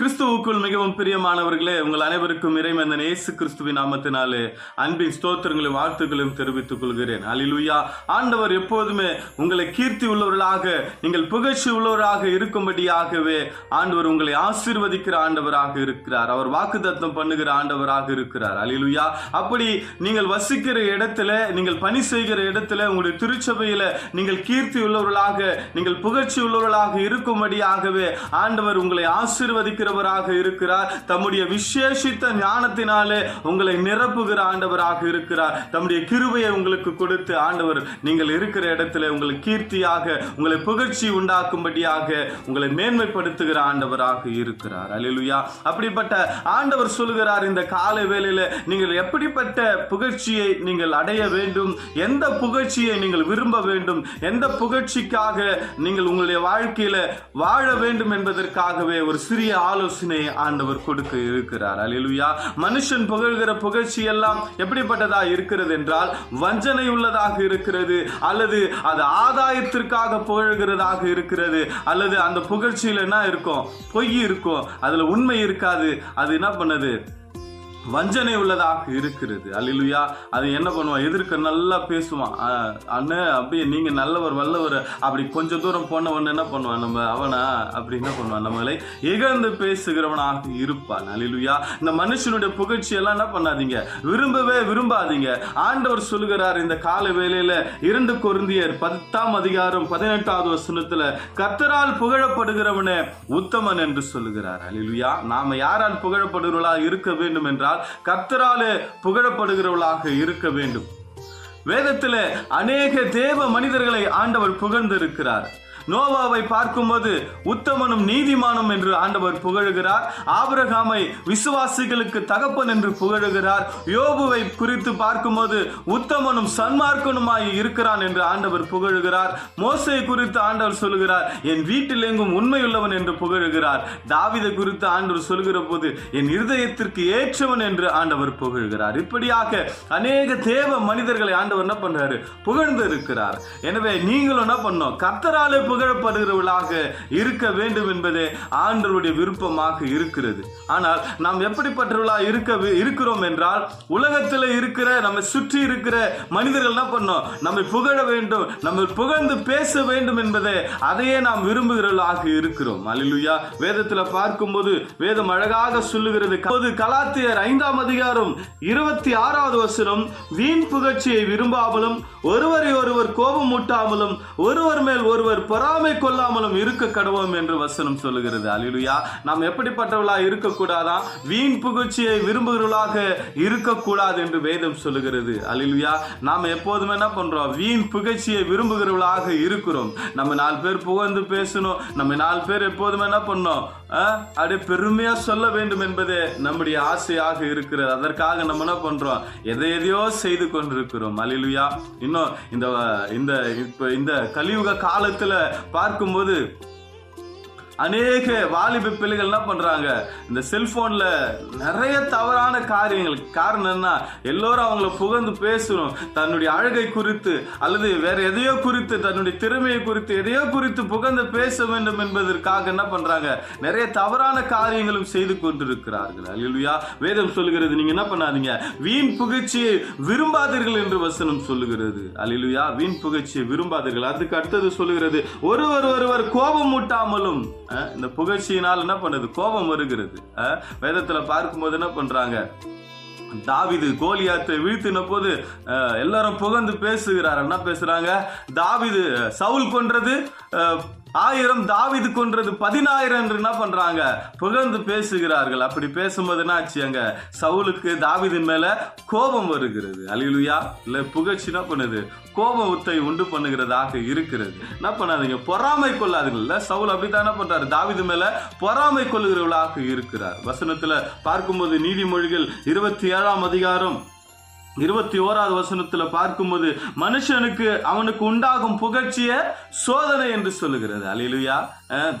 கிறிஸ்துவுக்குள் மிகவும் பிரியமானவர்களே உங்கள் அனைவருக்கும் இறைமந்தன் இயேசு கிறிஸ்துவின் நாமத்தினாலே அன்பின் ஸ்தோத்திரங்களையும் வாழ்த்துக்களையும் தெரிவித்துக் கொள்கிறேன். அலிலுயா ஆண்டவர் எப்போதுமே உங்களை கீர்த்தி உள்ளவர்களாக நீங்கள் புகழ்ச்சி உள்ளவராக இருக்கும்படியாகவே ஆண்டவர் உங்களை ஆசீர்வதிக்கிற ஆண்டவராக இருக்கிறார். அவர் வாக்குதத்தம் பண்ணுகிற ஆண்டவராக இருக்கிறார். அலிலுயா அப்படி நீங்கள் வசிக்கிற இடத்துல நீங்கள் பணி செய்கிற இடத்துல உங்களுடைய திருச்சபையில நீங்கள் கீர்த்தி உள்ளவர்களாக நீங்கள் புகழ்ச்சி உள்ளவர்களாக இருக்கும்படியாகவே ஆண்டவர் உங்களை ஆசீர்வதிக்கிற ஆண்டவராக இருக்கிறார். தம்முடைய விசேஷித்த ஞானத்தினாலே உங்களை நிரப்புகிற ஆண்டவராக இருக்கிறார். தம்முடைய கிருபையை உங்களுக்கு கொடுத்து ஆண்டவர் நீங்கள் இருக்கிற இடத்துல உங்களை கீர்த்தியாக உங்களை புகழ்ச்சி உண்டாக்கும்படியாக உங்களை மேன்மைப்படுத்துகிற ஆண்டவராக இருக்கிறார். அலிலுயா அப்படிப்பட்ட ஆண்டவர் சொல்லுகிறார் இந்த காலை வேளையில நீங்கள் எப்படிப்பட்ட புகழ்ச்சியை நீங்கள் அடைய வேண்டும்? எந்த புகழ்ச்சியை நீங்கள் விரும்ப வேண்டும்? எந்த புகழ்ச்சிக்காக நீங்கள் உங்களுடைய வாழ்க்கையில் வாழ வேண்டும் என்பதற்காகவே ஒரு சிறிய ஆலோசனை ஆண்டவர் கொடுக்க இருக்கிறார். அலிலுயா மனுஷன் புகழ்கிற புகழ்ச்சி எல்லாம் எப்படிப்பட்டதா இருக்கிறது என்றால் வஞ்சனை உள்ளதாக இருக்கிறது அல்லது அது ஆதாயத்திற்காக புகழ்கிறதாக இருக்கிறது அல்லது அந்த புகழ்ச்சியில் என்ன இருக்கும்? பொய் இருக்கும். அதுல உண்மை இருக்காது. அது என்ன பண்ணுது? வஞ்சனை உள்ளதாக இருக்கிறது. அல்லேலூயா. அது என்ன பண்ணுவான்? எதிர்க்க நல்லா பேசுவான். அஹ், அண்ணன் அப்படியே நீங்க நல்லவர் வல்லவர் அப்படி கொஞ்ச தூரம் போனவன் என்ன பண்ணுவான்? நம்ம அவனா அப்படி என்ன பண்ணுவான்? நம்மளை இகழ்ந்து பேசுகிறவனாக இருப்பான். அல்லேலூயா. இந்த மனுஷனுடைய புகழ்ச்சி எல்லாம் என்ன பண்ணாதீங்க? விரும்பவே விரும்பாதீங்க. ஆண்டவர் சொல்லுகிறார் இந்த கால வேலையில இரண்டு கொருந்தியர் பத்தாம் அதிகாரம் பதினெட்டாவது வசனத்துல கர்த்தரால் புகழப்படுகிறவனே உத்தமன் என்று சொல்லுகிறார். அலிலுயா நாம யாரால் புகழப்படுகிறவர்களா இருக்க வேண்டும் என்றால் கர்த்தராலே புகழப்படுகிறவர்களாக இருக்க வேண்டும். வேதத்தில் அநேக தேவ மனிதர்களை ஆண்டவர் புகழ்ந்திருக்கிறார். நோவாவை பார்க்கும்போது உத்தமனும் நீதிமானும் என்று ஆண்டவர் புகழுகிறார். ஆபிரகாமை விசுவாசிகளுக்கு தகப்பன் என்று புகழுகிறார். யோபுவை குறித்து பார்க்கும்போது உத்தமனும் சன்மார்க்கனுமாய் இருக்கிறான் என்று ஆண்டவர் புகழுகிறார். மோசை குறித்து ஆண்டவர் சொல்லுகிறார் என் வீட்டில் எங்கும் உண்மையுள்ளவன் என்று புகழுகிறார். தாவிதை குறித்து ஆண்டவர் சொல்லுகிற போது என் இருதயத்திற்கு ஏற்றவன் என்று ஆண்டவர் புகழ்கிறார். இப்படியாக அநேக தேவ மனிதர்களை ஆண்டவர் என்ன பண்றாரு? புகழ்ந்து இருக்கிறார் எனவே நீங்களும் என்ன பண்ணோம் கத்தராலே புகழப்படுகிறவர்களாக இருக்க வேண்டும் என்பதே ஆண்டவருடைய விருப்பமாக இருக்கிறது. ஆனால் நாம் எப்படிப்பட்டவர்களா இருக்க இருக்கிறோம் என்றால் உலகத்தில் இருக்கிற நம்மை சுற்றி இருக்கிற மனிதர்கள் என்ன பண்ணோம்? நம்மை புகழ வேண்டும் நம்ம புகழ்ந்து பேச வேண்டும் என்பதே அதையே நாம் விரும்புகிறவர்களாக இருக்கிறோம். அலிலுயா வேதத்தில் பார்க்கும்போது வேதம் அழகாக சொல்லுகிறது அப்போது கலாத்தியர் ஐந்தாம் அதிகாரம் இருபத்தி ஆறாவது வசனம் வீண் புகழ்ச்சியை விரும்பாமலும் ஒருவரை ஒருவர் கோபம் மூட்டாமலும் ஒருவர் மேல் ஒருவர் பொறாமை கொள்ளாமலும் இருக்க கடவோம் என்று வசனம் சொல்லுகிறது. அலிலுயா நாம் எப்படிப்பட்டவளா இருக்கக்கூடாதா? வீண் புகழ்ச்சியை விரும்புகிறவளாக இருக்கக்கூடாது என்று வேதம் சொல்லுகிறது. அலிலுயா நாம் எப்போதுமே என்ன பண்றோம்? வீண் புகழ்ச்சியை விரும்புகிறவளாக இருக்கிறோம். நம்ம நாலு பேர் புகழ்ந்து பேசணும். நம்ம நாலு பேர் எப்போதுமே என்ன பண்ணோம்? அப்படியே பெருமையா சொல்ல வேண்டும் என்பதே நம்முடைய ஆசையாக இருக்கிறது. அதற்காக நம்ம என்ன பண்றோம்? எதை எதையோ செய்து கொண்டிருக்கிறோம். அலிலுயா இன்னும் இந்த இந்த இப்போ இந்த கலியுக காலத்துல பார்க்கும்போது அநேக வாலிப பிள்ளைகள் என்ன பண்றாங்க? இந்த செல்போன்ல நிறைய தவறான காரியங்கள். காரணம் என்ன எல்லோரும் அவங்கள புகழ்ந்து பேசணும் தன்னுடைய அழகை குறித்து அல்லது வேற எதையோ குறித்து தன்னுடைய திறமையை குறித்து எதையோ குறித்து புகழ்ந்து பேச வேண்டும் என்பதற்காக என்ன பண்றாங்க? நிறைய தவறான காரியங்களும் செய்து கொண்டிருக்கிறார்கள். அல்லேலூயா. வேதம் சொல்லுகிறது நீங்க என்ன பண்ணாதீங்க. வீண் புகழ்ச்சியை விரும்பாதீர்கள் என்று வசனம் சொல்லுகிறது. அல்லேலூயா. வீண் புகழ்ச்சியை விரும்பாதீர்கள். அதுக்கு அடுத்தது சொல்லுகிறது ஒருவர் ஒருவர் கோபம் மூட்டாமலும் இந்த புகழ்ச்சியினால் என்ன பண்ணுது? கோபம் வருகிறது. அஹ், வேதத்துல பார்க்கும்போது என்ன பண்றாங்க? தாவிது கோலியாத்தை வீழ்த்தின போது எல்லாரும் புகழ்ந்து பேசுகிறார். என்ன பேசுறாங்க? தாவிது சவுல் கொன்றது அஹ், ஆயிரம் தாவிது கொன்றது பதினாயிரம் என்று என்ன பண்றாங்க? புகழ்ந்து பேசுகிறார்கள். அப்படி பேசும்போது என்ன ஆச்சு அங்க? சவுலுக்கு தாவிது மேல கோபம் வருகிறது. அலிலுயா இல்ல புகழ்ச்சி என்ன பண்ணுது? கோபத்தை உண்டு பண்ணுகிறதாக இருக்கிறது. என்ன பண்ணாதீங்க? பொறாமை கொள்ளாதீங்கல்ல சவுல் அப்படித்தான் என்ன பண்றாரு? தாவிது மேல பொறாமை கொள்ளுகிறவர்களாக இருக்கிறார். வசனத்துல பார்க்கும்போது நீதிமொழிகள் இருபத்தி ஏழாம் அதிகாரம் இருபத்தி ஓராவது வசனத்துல பார்க்கும்போது மனுஷனுக்கு அவனுக்கு உண்டாகும் புகழ்ச்சிய சோதனை என்று சொல்லுகிறது. அலையிலுயா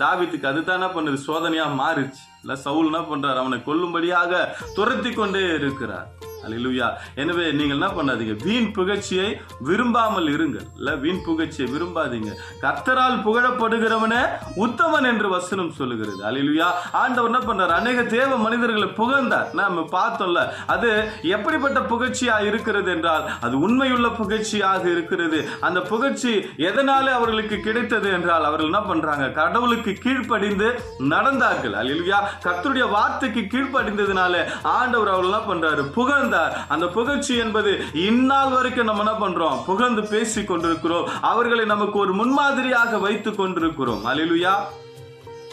தாவித்துக்கு அதுதான் என்ன பண்ணுது? சோதனையா மாறுச்சு. இல்ல சவுல் என்ன பண்றாரு. அவனை கொல்லும்படியாக துரத்தி கொண்டே இருக்கிறார். அலிலுயா எனவே நீங்கள் என்ன பண்ணாதீங்க. வீண் புகழ்ச்சியை விரும்பாமல் இருங்கள். இல்லை வீண் புகழ்ச்சியை விரும்பாதீங்க. கர்த்தரால் புகழப்படுகிறவனே உத்தமன் என்று வசனம் சொல்லுகிறது. அலிலுயா ஆண்டவர் என்ன பண்ணார் அநேக தேவ மனிதர்களை புகழ்ந்தார். நாம பார்த்தோம்ல அது எப்படிப்பட்ட புகழ்ச்சியாக இருக்கிறது என்றால் அது உண்மையுள்ள புகழ்ச்சியாக இருக்கிறது. அந்த புகழ்ச்சி எதனாலே அவர்களுக்கு கிடைத்தது என்றால் அவர்கள் என்ன பண்றாங்க? கடவுளுக்கு கீழ்ப்படிந்து நடந்தார்கள். அலிலுயா கர்த்தருடைய வார்த்தைக்கு கீழ்ப்படிந்ததுனால ஆண்டவர் அவர்கள் என்ன பண்றாரு? புகழ்ந்தார். அந்த புகழ்ச்சி என்பது இந்நாள் வரைக்கும் நம்ம என்ன பண்றோம்? புகழ்ந்து பேசி கொண்டிருக்கிறோம் அவர்களை நமக்கு ஒரு முன்மாதிரியாக வைத்துக் கொண்டிருக்கிறோம் அலிலுயா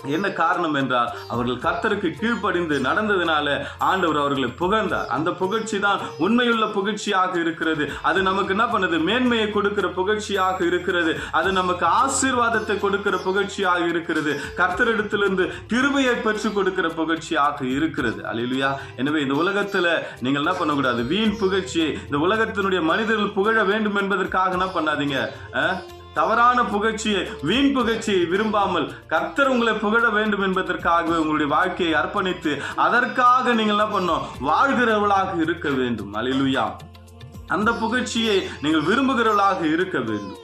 என்ன காரணம் என்றால் அவர்கள் கர்த்தருக்கு கீழ்ப்படிந்து நடந்ததுனால ஆண்டவர் அவர்களை புகழ்ந்தார். அந்த புகழ்ச்சி தான் உண்மையுள்ள புகழ்ச்சியாக இருக்கிறது. அது நமக்கு என்ன பண்ணுது? மேன்மையை கொடுக்கிற புகழ்ச்சியாக இருக்கிறது. அது நமக்கு ஆசீர்வாதத்தை கொடுக்கிற புகழ்ச்சியாக இருக்கிறது. கர்த்தரிடத்திலிருந்து கிருபையை பெற்று கொடுக்கிற புகழ்ச்சியாக இருக்கிறது. அல்லேலூயா. எனவே இந்த உலகத்தில் நீங்கள் என்ன பண்ணக்கூடாது? வீண் புகழ்ச்சியை இந்த உலகத்தினுடைய மனிதர்கள் புகழ வேண்டும் என்பதற்காக என்ன பண்ணாதீங்க? தவறான புகழ்ச்சியை வீண் புகழ்ச்சியை விரும்பாமல் கர்த்தர் உங்களை புகழ வேண்டும் என்பதற்காகவே உங்களுடைய வாழ்க்கையை அர்ப்பணித்து அதற்காக நீங்கள் என்ன பண்ணோம் வாழ்கிறவர்களாக இருக்க வேண்டும். அலிலுயா அந்த புகழ்ச்சியை நீங்கள் விரும்புகிறவர்களாக இருக்க வேண்டும்.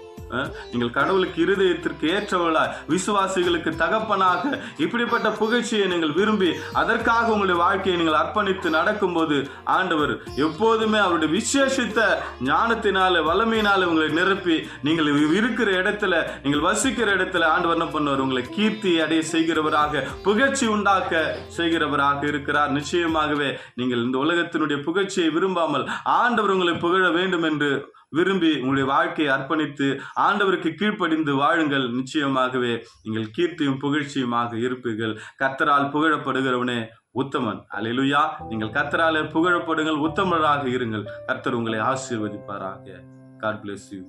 நீங்கள் கடவுளுக்கு இருதயத்திற்கு ஏற்றவர்களாய் விசுவாசிகளுக்கு தகப்பனாக இப்படிப்பட்ட புகழ்ச்சியை நீங்கள் விரும்பி அதற்காக உங்களுடைய வாழ்க்கையை நீங்கள் அர்ப்பணித்து நடக்கும்போது ஆண்டவர் எப்போதுமே அவருடைய விசேஷித்த ஞானத்தினால வல்லமையினால உங்களை நிரப்பி நீங்கள் இருக்கிற இடத்துல நீங்கள் வசிக்கிற இடத்துல ஆண்டவர் என்ன பண்ணுவார்? உங்களை கீர்த்தி அடைய செய்கிறவராக புகழ்ச்சி உண்டாக்க செய்கிறவராக இருக்கிறார். நிச்சயமாகவே நீங்கள் இந்த உலகத்தினுடைய புகழ்ச்சியை விரும்பாமல் ஆண்டவர் உங்களை புகழ வேண்டும் என்று விரும்பி உங்களுடைய வாழ்க்கையை அர்ப்பணித்து ஆண்டவருக்கு கீழ்ப்படிந்து வாழுங்கள் நிச்சயமாகவே. நீங்கள் கீர்த்தியும் புகழ்ச்சியுமாக இருப்பீர்கள். கர்த்தரால் புகழப்படுகிறவனே உத்தமன். அல்லேலூயா நீங்கள் கத்தரால புகழப்படுங்கள் உத்தமராக இருங்கள். கர்த்தர் உங்களை ஆசீர்வதிப்பாராக. God bless you